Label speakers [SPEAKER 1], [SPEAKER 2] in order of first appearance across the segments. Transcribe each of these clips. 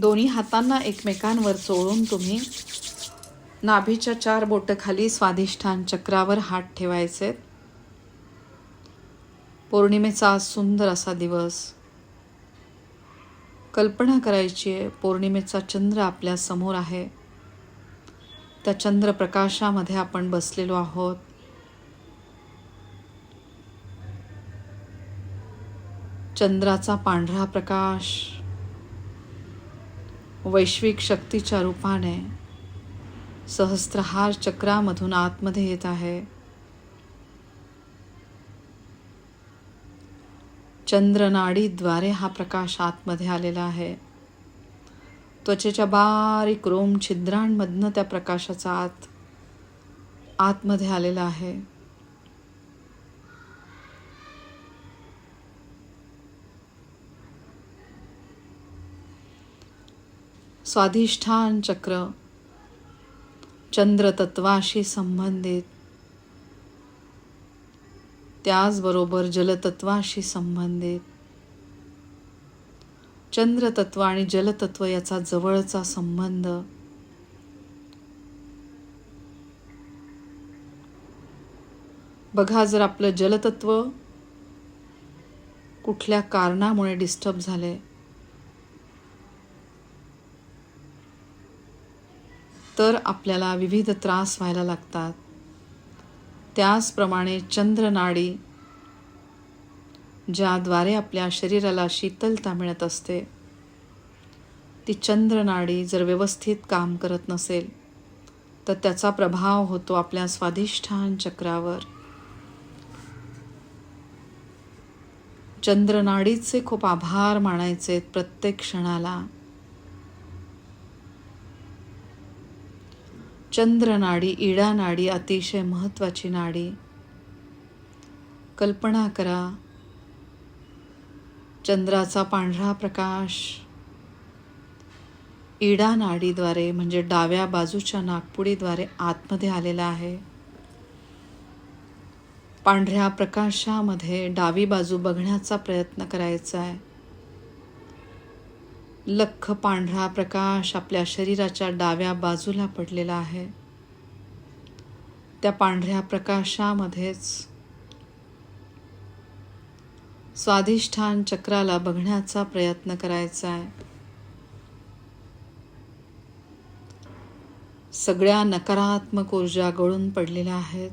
[SPEAKER 1] दोन्ही हातांना एकमेकांवर चोळून तुम्ही नाभीच्या चार बोटं खाली स्वाधिष्ठान चक्रावर हात ठेवायचे. पौर्णिमेचा आज सुंदर असा दिवस. कल्पना करायची आहे पौर्णिमेचा चंद्र आपल्यासमोर आहे. त्या चंद्रप्रकाशामध्ये आपण बसलेलो आहोत. चंद्राचा पांढरा प्रकाश वैश्विक शक्तीच्या रूपाने सहस्त्रहार चक्रामधून आतमध्ये येत आहे. चंद्रनाडीद्वारे हा प्रकाश आतमध्ये आलेला आहे. त्वचेच्या बारीक रोम छिद्रांमधनं त्या प्रकाशाचा आत आतमध्ये आलेला आहे. स्वाधिष्ठान चक्र चंद्रतत्वाशी संबंधित. त्याचबरोबर जलतत्वाशी संबंधित. चंद्रतत्व आणि जलतत्व याचा जवळचा संबंध. बघा जर आपलं जलतत्व कुठल्या कारणामुळे डिस्टर्ब झाले तर आपल्याला विविध त्रास व्हायला लागतात. त्याचप्रमाणे चंद्रनाडी ज्याद्वारे आपल्या शरीराला शीतलता मिळत असते. ती चंद्रनाडी जर व्यवस्थित काम करत नसेल तर त्याचा प्रभाव होतो आपल्या स्वाधिष्ठान चक्रावर. चंद्रनाडीचे खूप आभार मानायचे प्रत्येक क्षणाला. चंद्रनाडी इडा नाडी अतिशय महत्त्वाची नाडी. कल्पना करा चंद्राचा पांढरा प्रकाश इडा नाडीद्वारे म्हणजे डाव्या बाजूच्या नागपुडीद्वारे आतमध्ये आलेला आहे. पांढऱ्या प्रकाशामध्ये डावी बाजू बघण्याचा प्रयत्न करायचा आहे. लख पांढरा प्रकाश आपल्या शरीराच्या डाव्या बाजूला पडलेला आहे. त्या पांढऱ्या प्रकाशामध्येच स्वाधिष्ठान चक्राला बघण्याचा प्रयत्न करायचा आहे. सगळ्या नकारात्मक ऊर्जा गळून पडलेल्या आहेत.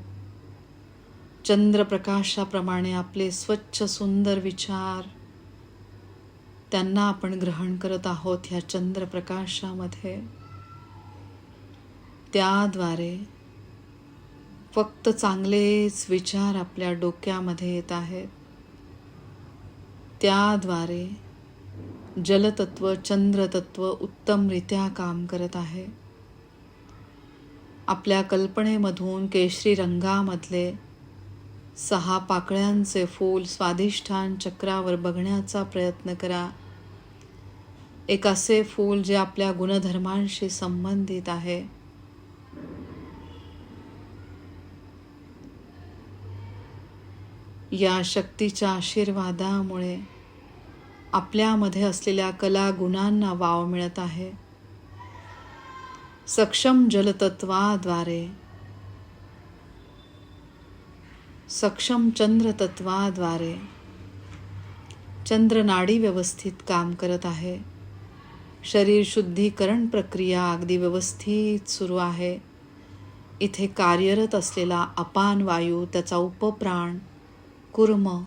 [SPEAKER 1] चंद्रप्रकाशाप्रमाणे आपले स्वच्छ सुंदर विचार त्यांना आपण ग्रहण करत आहोत ह्या चंद्रप्रकाशामध्ये. त्याद्वारे फक्त चांगलेच विचार आपल्या डोक्यामध्ये येत आहेत. त्याद्वारे जलतत्व चंद्रतत्व उत्तमरित्या काम करत आहे. आपल्या कल्पनेमधून केशरी रंगामधले सहा पाकळ्यांचे फूल स्वाधिष्ठान चक्रावर बघण्याचा प्रयत्न करा. एक असे फूल जे आपल्या गुणधर्मांशी संबंधित आहे. या शक्तीच्या आशीर्वादामुळे आपल्यामध्ये असलेल्या कला गुणांना वाव मिळत आहे. सक्षम जलतत्वाद्वारे सक्षम चंद्रतत्वाद्वारे चंद्रनाडी व्यवस्थित काम करत आहे. शरीर शुद्धीकरण प्रक्रिया अगदी व्यवस्थित सुरू आहे. इथे कार्यरत असलेला अपान वायू त्याचा उपप्राण कुर्म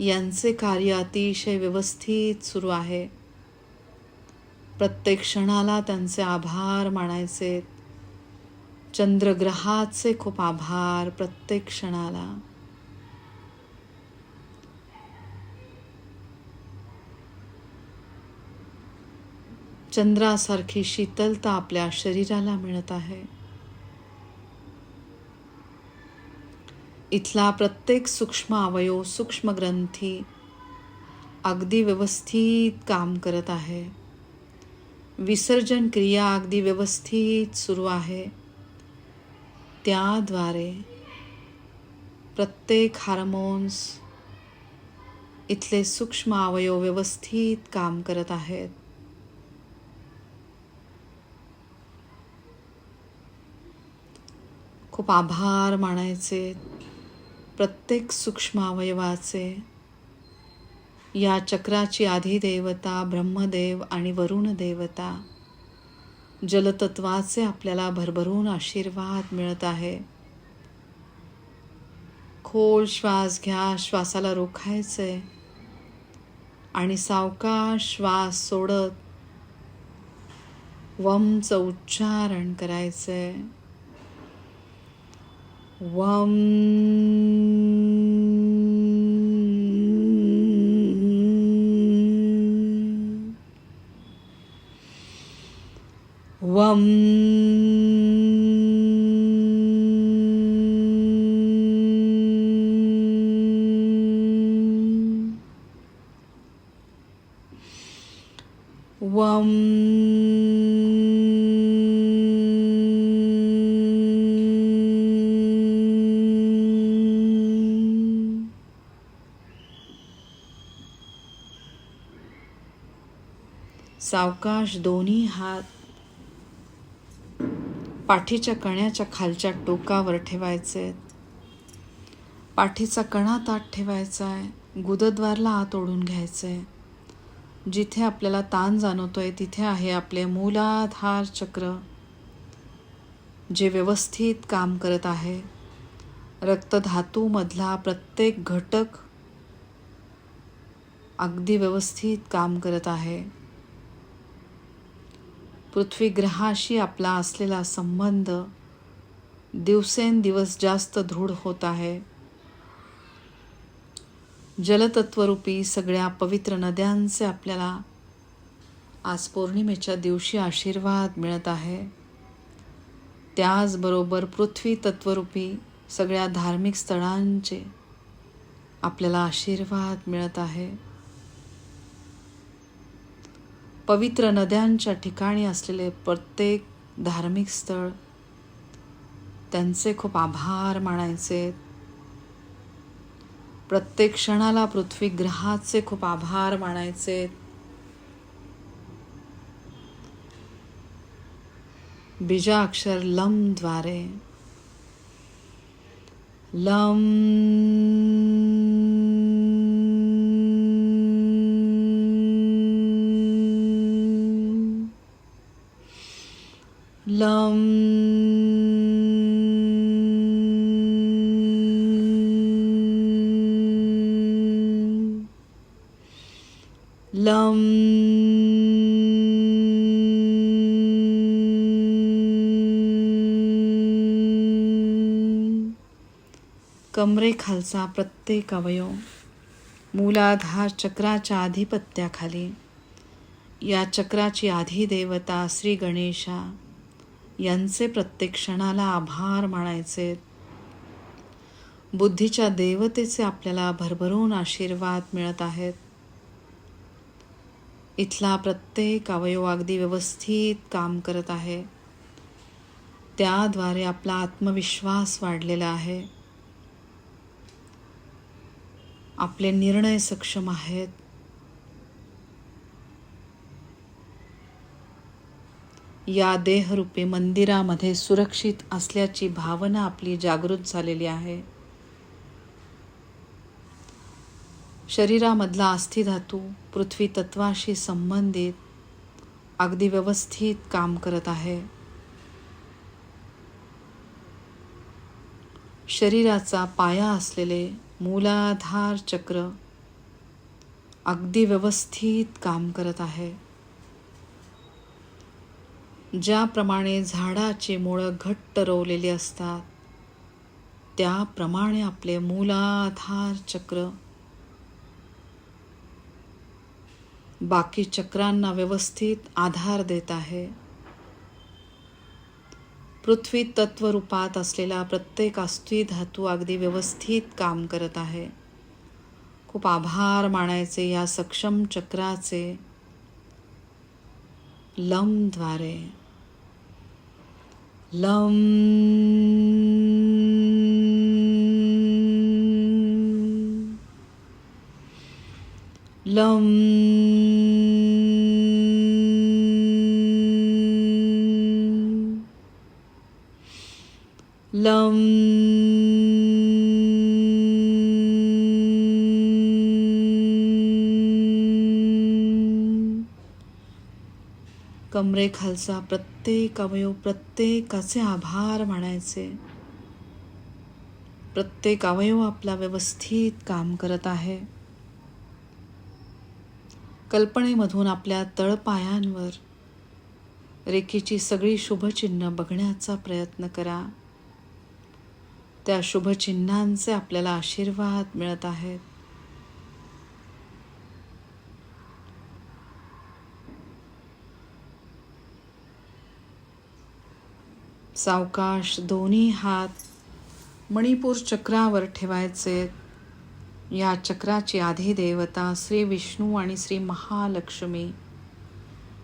[SPEAKER 1] यांचे कार्य अतिशय व्यवस्थित सुरू आहे. प्रत्येक क्षणाला त्यांचे आभार मानायचे चंद्रग्रहाचे खूप आभार प्रत्येक क्षणाला. चंद्रासारखी शीतलता आपल्या शरीराला मिळत आहे. इथला प्रत्येक सूक्ष्म अवयव सूक्ष्म ग्रंथी अगदी व्यवस्थित काम करत आहे. विसर्जन क्रिया अगदी व्यवस्थित सुरू आहे. त्याद्वारे प्रत्येक हार्मोन्स इथले सूक्ष्म अवयव व्यवस्थित काम करत आहेत. खूप आभार मानायचे प्रत्येक सूक्ष्म अवयवाचे. या चक्राची आधी देवता ब्रह्मदेव आणि वरुण देवता जलतत्वाचे आपल्याला भरभरून आशीर्वाद मिळत आहे. खोल श्वास घ्या श्वासाला रोखायचंय. आणि सावकाश श्वास सोडत वमचं उच्चारण करायचंय. वम वम वम सावकाश दोन्ही हात पाठीच्या कण्याच्या खालच्या टोकावर ठेवायचे. आहेत पाठीचा कणा ताट ठेवायचा आहे. गुदद्वारला आत ओढून घ्यायचं. आहे जिथे आपल्याला ताण जाणवतोय तिथे आहे आपले मूलाधार चक्र जे व्यवस्थित काम करत आहे. रक्तधातूमधला प्रत्येक घटक अगदी व्यवस्थित काम करत आहे. पृथ्वी ग्रहाशी आपला असलेला संबंध दिवसेंदिवस जास्त दृढ होत आहे. जलतत्वरूपी सगळ्या पवित्र नद्यांचे आपल्याला आज पौर्णिमेच्या दिवशी आशीर्वाद मिळत आहे. त्याचबरोबर पृथ्वी तत्वरूपी सगळ्या धार्मिक स्थळांचे आपल्याला आशीर्वाद मिळत आहे. पवित्र नद्यांच्या ठिकाणी असलेले प्रत्येक धार्मिक स्थळ त्यांचे खूप आभार मानायचे. प्रत्येक क्षणाला पृथ्वी ग्रहाचे खूप आभार मानायचे. बीजाक्षर लमद्वारे लम लम. लम. कमरेखालचा प्रत्येक अवयव. मूलाधार चक्राच्या आधिपत्याखाली. या चक्राची आधी देवता श्री गणेशा. यांचे प्रत्येक क्षणाला आभार मानायचे. बुद्धीच्या देवतेचे आपल्याला भरभरून आशीर्वाद मिळत आहेत. इथला प्रत्येक अवयव अगदी व्यवस्थित काम करत आहे. त्याद्वारे आपला आत्मविश्वास वाढलेला आहे. आपले निर्णय सक्षम आहेत. या देहरूपी मंदिरामध्ये सुरक्षित असल्याची भावना आपली जागृत झालेली आहे. शरीरामधला अस्थिधातू पृथ्वी तत्वाशी संबंधित अगदी व्यवस्थित काम करत आहे. शरीराचा पाया असलेले मूलाधार चक्र अगदी व्यवस्थित काम करत आहे. ज्याप्रमाणे झाडाचे मुळं घट्ट रोवलेली असतात त्याप्रमाणे आपले मूलाधार चक्र. बाकी चक्रांना व्यवस्थित आधार देत आहे. पृथ्वी तत्वरूपात असलेला प्रत्येक अस्थि धातू अगदी व्यवस्थित काम करत आहे. खूप आभार मानायचे या सक्षम चक्राचे लमद्वारे लम लम लं कमरेखालचा प्रत्येक अवयव प्रत्येकाचे आभार मानायचे. प्रत्येक अवयव आपला व्यवस्थित काम करत आहे. कल्पनेमधून आपल्या तळपायांवर रेखीची सगळी शुभचिन्ह बघण्याचा प्रयत्न करा. त्या शुभचिन्हांचे आपल्याला आशीर्वाद मिळत आहेत. सावकाश दोन्ही हात मणिपूर चक्रावर ठेवायचे. या चक्राची आधी देवता श्री विष्णू आणि श्री महालक्ष्मी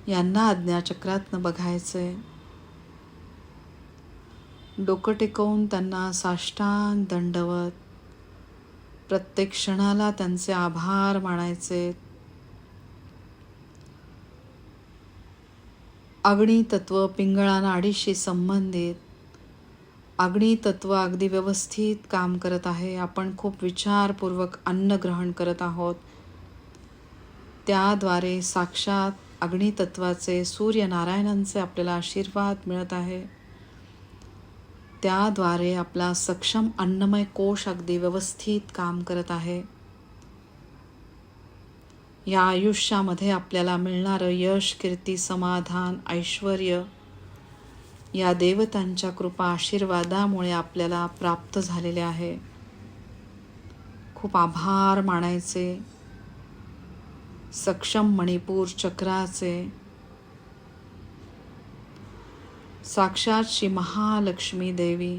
[SPEAKER 1] यांना आज्ञाचक्रातनं बघायचे. डोकं टेकवून त्यांना साष्टांग दंडवत प्रत्येक क्षणाला त्यांचे आभार मानायचे. अग्नितत्व पिंगळा नाडीशी संबंधित अग्नितत्व अगदी व्यवस्थित काम करत आहे. आपण खूप विचारपूर्वक अन्न ग्रहण करत आहोत. त्याद्वारे साक्षात अग्नितत्वाचे सूर्यनारायणांचे आपल्याला आशीर्वाद मिळत आहे. त्याद्वारे आपला सक्षम अन्नमय कोश अगदी व्यवस्थित काम करत आहे. या आयुष्यामध्ये आपल्याला मिळणारं यश कीर्ती समाधान ऐश्वर या देवतांच्या कृपा आशीर्वादामुळे आपल्याला प्राप्त झालेले आहे. खूप आभार मानायचे. सक्षम मणिपूर चक्राचे. साक्षात श्री महालक्ष्मी देवी.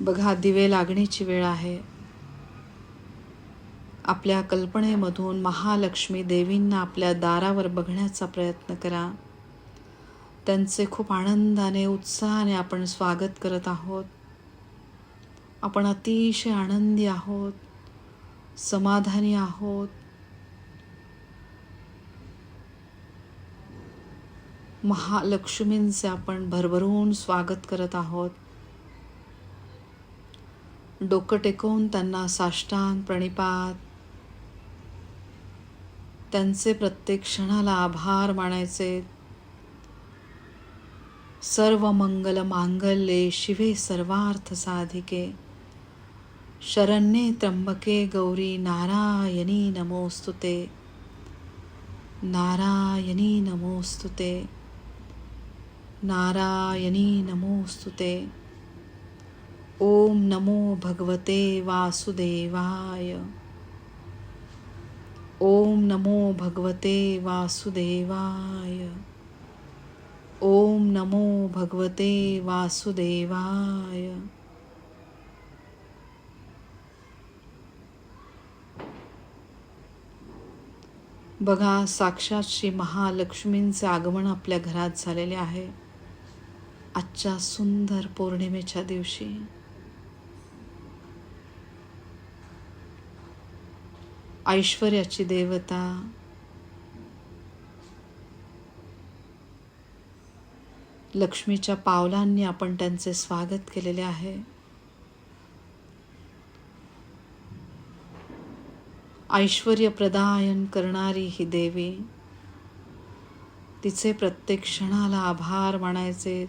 [SPEAKER 1] बघा दिवे लागण्याची वेळ आहे. आपल्या कल्पनेमधून महालक्ष्मी देवींना आपल्या दारावर बघण्याचा प्रयत्न करा. त्यांचे खूप आनंदाने उत्साहाने आपण स्वागत करत आहोत. आपण अतिशय आनंदी आहोत समाधानी आहोत. महालक्ष्मींचे आपण भरभरून स्वागत करत आहोत. डोकं टेकवून त्यांना साष्टांग प्रणिपात त्यांचे प्रत्येक क्षणाला आभार मानायचे. सर्व मंगल मांगल्ये शिवे सर्वार्थ साधिके. शरण्ये त्र्यंबके गौरी नारायणी नमोस्तुते. नारायणी नमोस्तुते. नारायणी नमोस्तुते. ओम नमो भगवते वासुदेवाय. ओम नमो भगवते वासुदेवाय। ओम नमो भगवते वासुदेवाय। बघा साक्षात श्री महालक्ष्मींचे आगमन आपल्या घरात झालेले आहे. आजच्या सुंदर पौर्णिमेच्या दिवशी. ऐश्वर्याची देवता. लक्ष्मीच्या पावलांनी आपण त्यांचे स्वागत केलेले आहे. ऐश्वर प्रदायन करणारी ही देवी तिचे प्रत्येक क्षणाला आभार मानायचे.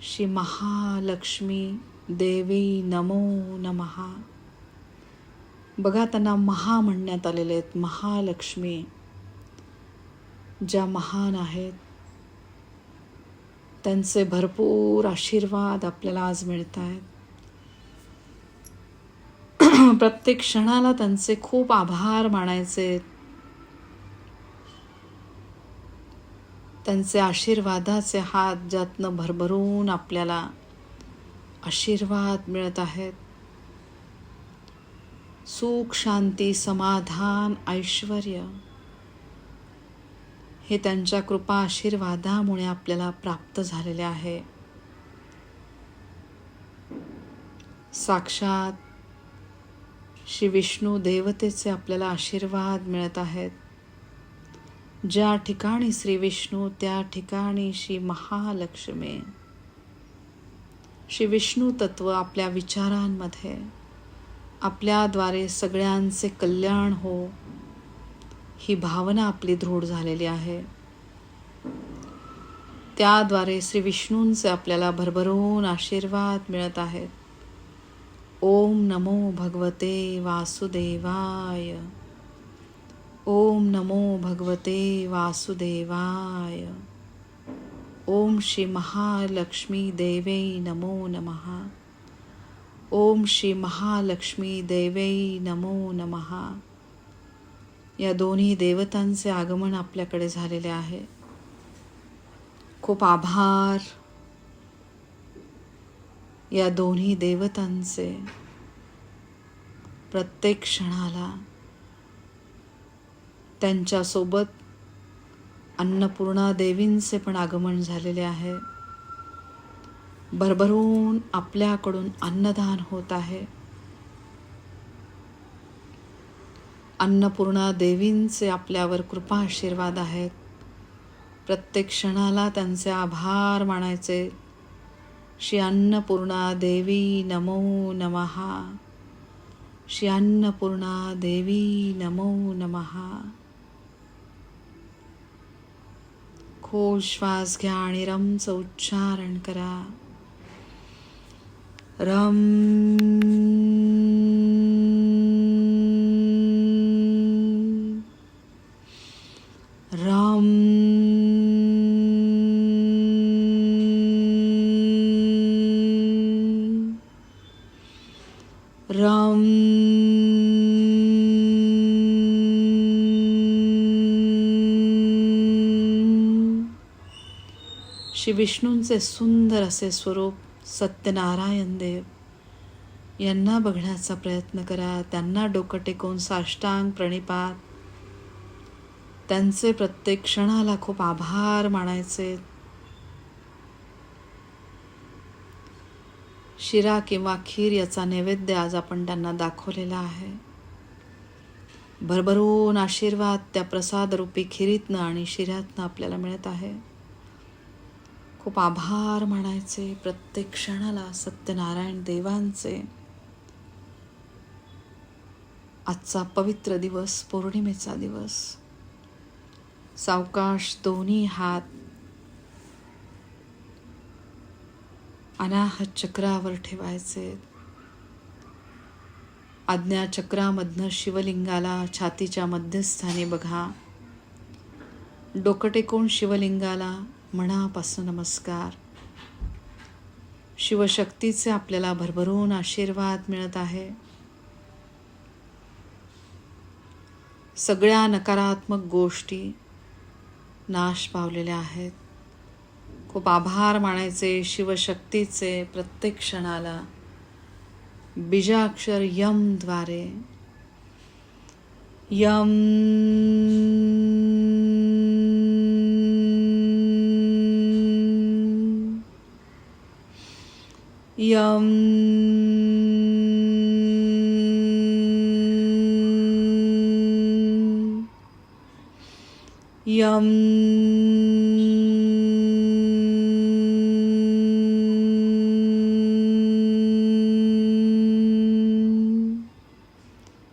[SPEAKER 1] श्री महालक्ष्मी देवी नमो नमहा. बघा त्यांना महा म्हणण्यात आलेले आहेत. महालक्ष्मी ज्या महान आहेत. त्यांचे भरपूर आशीर्वाद आपल्याला आज मिळत आहेत प्रत्येक क्षणाला त्यांचे खूप आभार मानायचे त्यांचे आशीर्वादाचे हात ज्यातनं भरभरून आपल्याला आशीर्वाद मिळत आहेत. सुख शांती समाधान ऐश्वर हे त्यांच्या कृपा आशीर्वादामुळे आपल्याला प्राप्त झालेले आहे. साक्षात श्री विष्णू देवतेचे आपल्याला आशीर्वाद मिळत आहेत. ज्या ठिकाणी श्री विष्णू त्या ठिकाणी श्री महालक्ष्मी. श्री विष्णू तत्व आपल्या विचारांमध्ये. आपल्याद्वारे सगळ्यांचे कल्याण हो ही भावना आपली दृढ झालेली आहे. त्याद्वारे श्री विष्णूंचे आपल्याला भरभरून आशीर्वाद मिळत आहेत. ओम नमो भगवते वासुदेवाय. ओम नमो भगवते वासुदेवाय. ओम श्री महालक्ष्मी देवे नमो नमः. ओम श्री महालक्ष्मी देवै नमो नमहा या दोन्ही देवतांचे आगमन आपल्याकडे झालेले आहे. खूप आभार. या दोन्ही देवतांचे प्रत्येक क्षणाला त्यांच्यासोबत अन्नपूर्णा देवींचे पण आगमन झालेले आहे. भरभरून आपल्याकडून अन्नदान होत आहे. अन्नपूर्णा देवींचे आपल्यावर कृपा आशीर्वाद आहेत. प्रत्येक क्षणाला त्यांचे आभार मानायचे. श्री अन्नपूर्णा देवी नमो नमहा श्री अन्नपूर्णा देवी नमो नमहा खोल श्वास घ्या आणि रमचं उच्चारण करा. रम रम रम श्री विष्णूंचे सुंदर असे स्वरूप सत्यनारायण देव. यांना बघण्याचा प्रयत्न करा. त्यांना डोकं टेकवून साष्टांग प्रणिपात. त्यांचे प्रत्येक क्षणाला खूप आभार मानायचे. शिरा किंवा खीर याचा नैवेद्य आज आपण त्यांना दाखवलेला आहे. भरभरून आशीर्वाद त्या प्रसादरूपी खिरीतनं आणि शिऱ्यातनं आपल्याला मिळत आहे. खूप आभार मानायचे प्रत्येक क्षणाला सत्यनारायण देवांचे. आजचा पवित्र दिवस पौर्णिमेचा दिवस. सावकाश दोन्ही हात अनाहत चक्रावर ठेवायचे. आज्ञा चक्रामधनं शिवलिंगाला छातीच्या मध्यस्थानी बघा. डोकं टेकून शिवलिंगाला मनापासून नमस्कार. शिवशक्तीचे आपल्याला भरभरून आशीर्वाद मिळत आहे. सगळ्या नकारात्मक गोष्टी नाश पावलेल्या आहेत. खूप आभार मानायचे शिवशक्तीचे प्रत्येक क्षणाला. बीजाक्षर यमद्वारे यम यम यम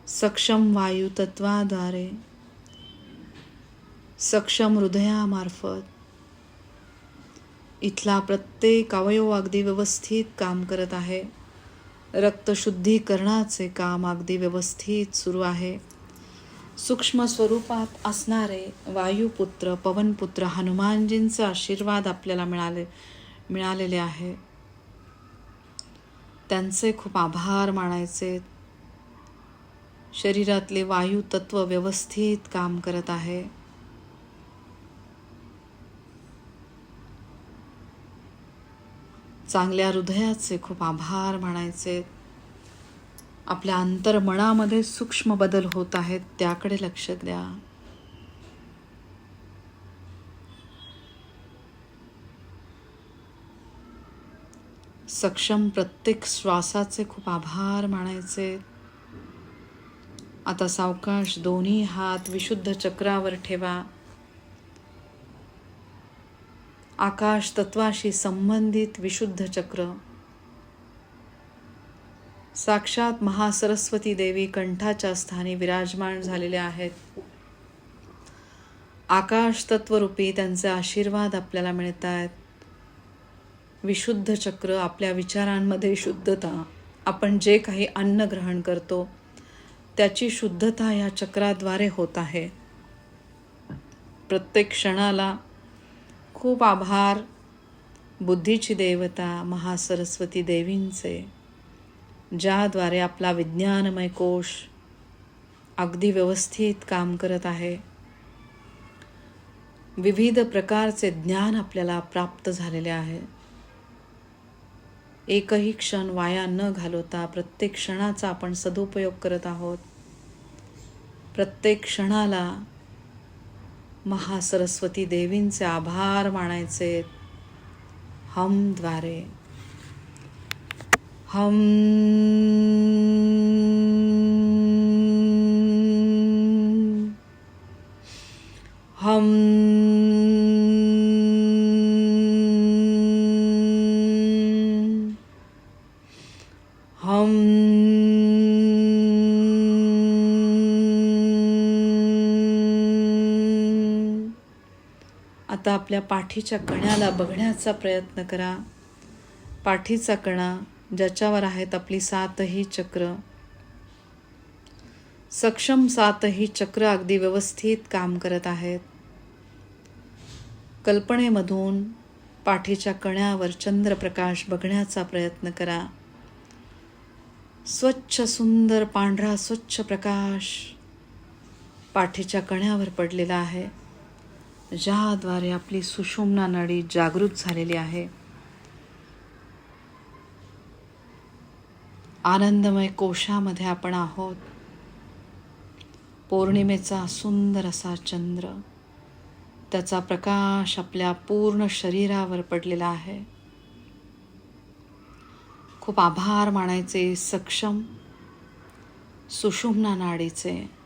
[SPEAKER 1] सक्षम वायू तत्वाद्वारे सक्षम हृदयामार्फत इथला प्रत्येक अवयव अगदी व्यवस्थित काम करत आहे. रक्तशुद्धीकरणाचे काम अगदी व्यवस्थित सुरू आहे. सूक्ष्म स्वरूपात असणारे वायुपुत्र पवनपुत्र हनुमानजींचे आशीर्वाद आपल्याला मिळाले मिळालेले आहे. त्यांचे खूप आभार मानायचे. शरीरातले वायू तत्व व्यवस्थित काम करत आहे. चांगल्या हृदयाचे खूप आभार मानायचे. आपल्या अंतर्मनामध्ये सूक्ष्म बदल होत आहेत त्याकडे लक्ष द्या. सक्षम प्रत्येक श्वासाचे खूप आभार मानायचे. आता सावकाश दोन्ही हात विशुद्ध चक्रावर ठेवा. आकाश तत्वाशी संबंधित विशुद्ध चक्र. साक्षात महासरस्वती देवी कंठाच्या स्थानी विराजमान झालेले आहेत. आकाश तत्वरूपी त्यांचे आशीर्वाद आपल्याला मिळत आहेत विशुद्ध चक्र आपल्या विचारांमध्ये शुद्धता आपण जे काही अन्न ग्रहण करतो त्याची शुद्धता या चक्राद्वारे होत आहे. प्रत्येक क्षणाला खूप आभार बुद्धीची देवता महासरस्वती देवींचे ज्याद्वारे आपला विज्ञानमय कोश अगदी व्यवस्थित काम करत आहे. विविध प्रकारचे ज्ञान आपल्याला प्राप्त झालेले आहे. एकही क्षण वाया न घालवता प्रत्येक क्षणाचा आपण सदुपयोग करत आहोत. प्रत्येक क्षणाला महासरस्वती देवींचे आभार मानायचे. हमद्वारे हम हम हम आपल्या पाठीच्या कण्याला बघण्याचा प्रयत्न करा. पाठीचा कणा ज्याच्यावर आहेत आपली सातही चक्र. सक्षम सातही चक्र अगदी व्यवस्थित काम करत आहेत. कल्पनेमधून पाठीच्या कण्यावर चंद्रप्रकाश बघण्याचा प्रयत्न करा. स्वच्छ सुंदर पांढरा स्वच्छ प्रकाश पाठीच्या कण्यावर पडलेला आहे. ज्याद्वारे आपली सुषुम्ना नळी जागृत झालेली आहे. आनंदमय कोशामध्ये आपण आहोत. पौर्णिमेचा सुंदर असा चंद्र त्याचा प्रकाश आपल्या पूर्ण शरीरावर पडलेला आहे. खूप आभार मानायचे सक्षम सुषुम्ना नाडीचे.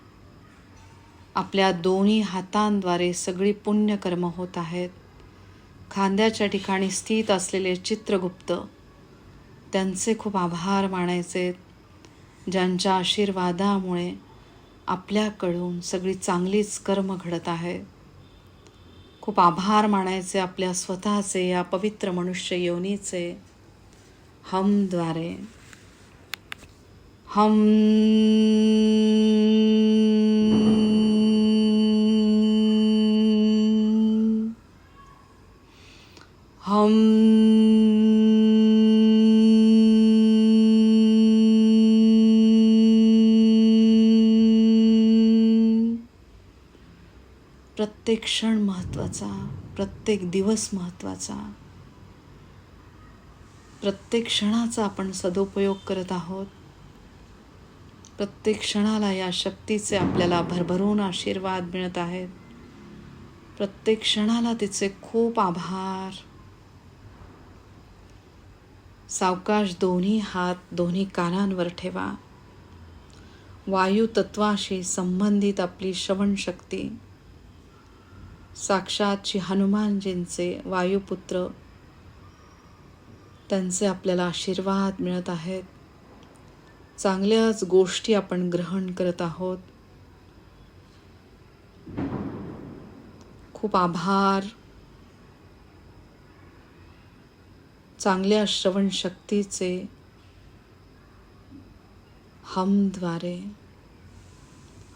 [SPEAKER 1] आपल्या दोन्ही हातांद्वारे सगळी पुण्यकर्म होत आहेत. खांद्याच्या ठिकाणी स्थित असलेले चित्रगुप्त त्यांचे खूप आभार मानायचे ज्यांच्या आशीर्वादामुळे आपल्याकडून सगळी चांगलीच कर्म घडत आहे. खूप आभार मानायचे आपल्या स्वतःचे या पवित्र मनुष्य योनीचे. हमद्वारे हम प्रत्येक क्षण महत्त्वाचा प्रत्येक दिवस महत्त्वाचा. प्रत्येक क्षणाचा आपण सदुपयोग करत आहोत. प्रत्येक क्षणाला या शक्तीचे आपल्याला भरभरून आशीर्वाद मिळत आहेत. प्रत्येक क्षणाला तिचे खूप आभार. सावकाश दोन्ही हात दोन्ही कानांवर ठेवा. वायू तत्वाशी संबंधित आपली श्रवणशक्ती. साक्षात श्री हनुमानजींचे वायुपुत्र. त्यांचे आपल्याला आशीर्वाद मिळत आहेत. चांगल्याच गोष्टी आपण ग्रहण करत आहोत. खूप आभार. चांगल्या श्रवणशक्तीचे हमद्वारे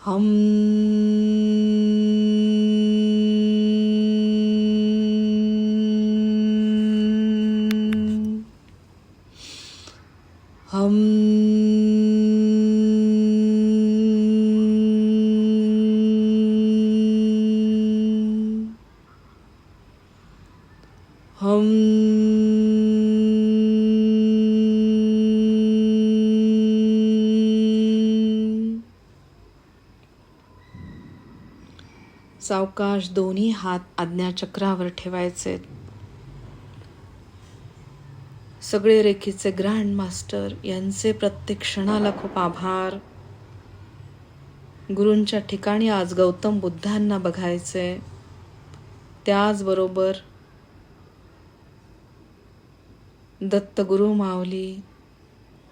[SPEAKER 1] हम हम हम सावकाश दोन्ही हात आज्ञाचक्रावर ठेवायचे. सगळे रेखीचे ग्रँड मास्टर यांचे प्रत्येक क्षणाला खूप आभार. गुरूंच्या ठिकाणी आज गौतम बुद्धांना बघायचे. त्याचबरोबर दत्तगुरु माऊली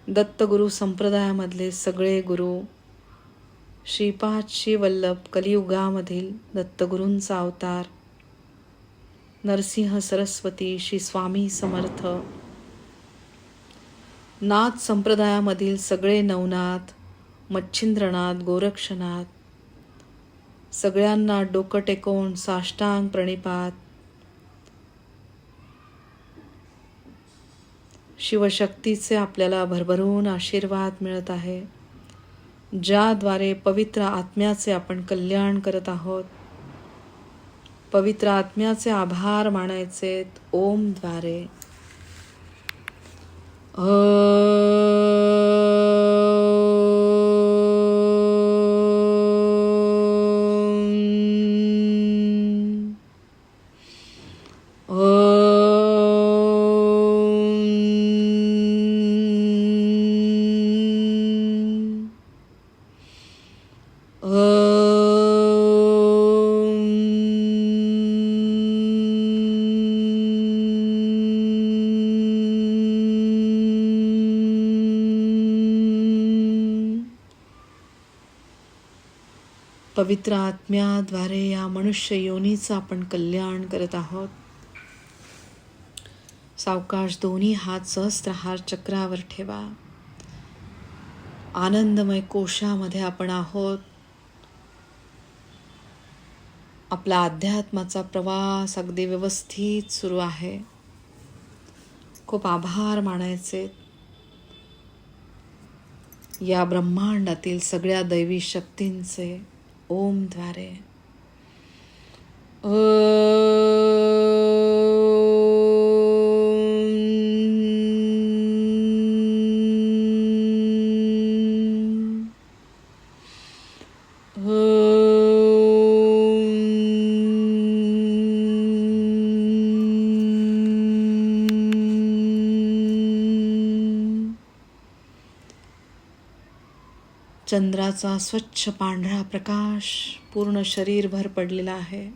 [SPEAKER 1] दत्तगुरु संप्रदायामधले सगळे गुरु श्रीपाद श्री वल्लभ कलियुगामधील दत्तगुरूंचा अवतार. नरसिंह सरस्वती श्री स्वामी समर्थ. नाथ संप्रदायामधील सगळे नवनाथ मच्छिंद्रनाथ गोरक्षनाथ सगळ्यांना डोकं टेकवून साष्टांग प्रणिपात. शिवशक्तीचे आपल्याला भरभरून आशीर्वाद मिळत आहे. ज्याद्वारे पवित्र आत्म्याचे आपण कल्याण करत आहोत. पवित्र आत्म्याचे आभार मानायचे ओमद्वारे अ पवित्र आत्म्याद्वारे या मनुष्य योनीचं आपण कल्याण करत आहोत. सावकाश दोन्ही हात सहस्त्रहार चक्रावर ठेवा. आनंदमय कोशामध्ये आपण आहोत. आपला अध्यात्माचा प्रवास अगदी व्यवस्थित सुरू आहे. खूप आभार मानायचे. या ब्रह्मांडातील सगळ्या दैवी शक्तींचे ओमद्वारे ओम. ओम. चंद्राचा स्वच्छ पांढरा प्रकाश पूर्ण शरीरभर पडलेला आहे.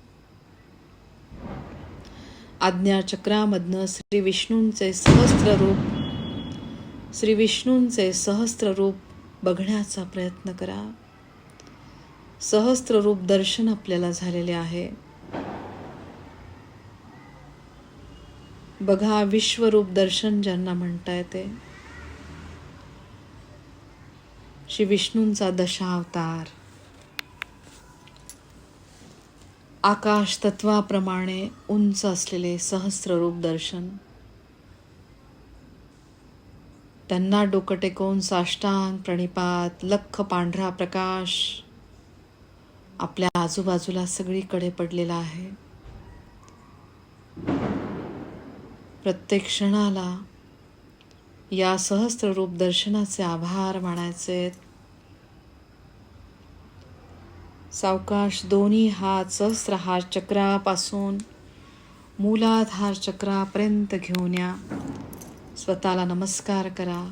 [SPEAKER 1] आज्ञाचक्रामधनं श्री विष्णूंचे सहस्त्र रूप श्री विष्णूंचे सहस्त्र रूप बघण्याचा प्रयत्न करा. सहस्त्र रूप दर्शन आपल्याला झालेले आहे. बघा विश्वरूप दर्शन ज्यांना म्हणता येते. श्री विष्णूंचा दशावतार. आकाश तत्वाप्रमाणे उंच असलेले सहस्ररूप दर्शन. त्यांना डोकं टेकवून साष्टांग प्रणिपात लख पांढरा प्रकाश. आपल्या आजूबाजूला सगळीकडे पडलेला आहे. प्रत्येक क्षणाला या सहस्त्र रूप दर्शनाचे आभार मानायचे सावकाश दोन्ही हात सहस्रहार चक्रापासून मूलाधार चक्रापर्यंत घेऊन या. स्वतःला नमस्कार करा.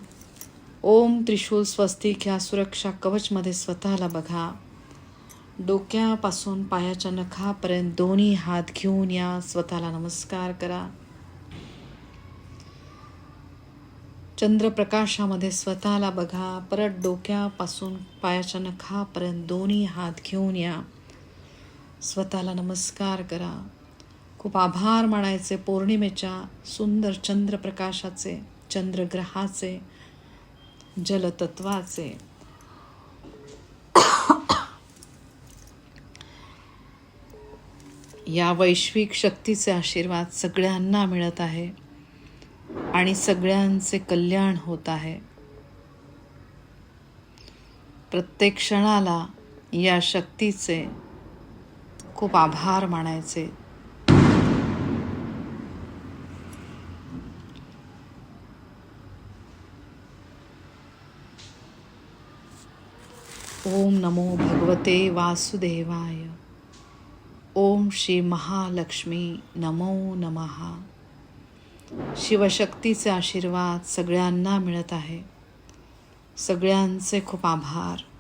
[SPEAKER 1] ओम त्रिशूल स्वस्तिक ह्या सुरक्षा कवचमध्ये स्वतःला बघा. डोक्यापासून पायाच्या नखापर्यंत दोन्ही हात घेऊन या. स्वतःला नमस्कार करा. चंद्रप्रकाशामध्ये स्वतःला बघा. परत डोक्यापासून पायाच्या नखापर्यंत दोन्ही हात घेऊन या. स्वतःला नमस्कार करा. खूप आभार मानायचे पौर्णिमेच्या सुंदर चंद्रप्रकाशाचे चंद्रग्रहाचे जलतत्वाचे. या वैश्विक शक्तीचे आशीर्वाद सगळ्यांना मिळत आहे. आणि सगळ्यांचे कल्याण होत आहे. प्रत्येक क्षणाला या शक्तीचे खूप आभार मानायचे. ओम नमो भगवते वासुदेवाय. ओम श्री महालक्ष्मी नमो नमहा शिवशक्तीचे आशीर्वाद सगळ्यांना मिळत आहे. सगळ्यांचे खूप आभार.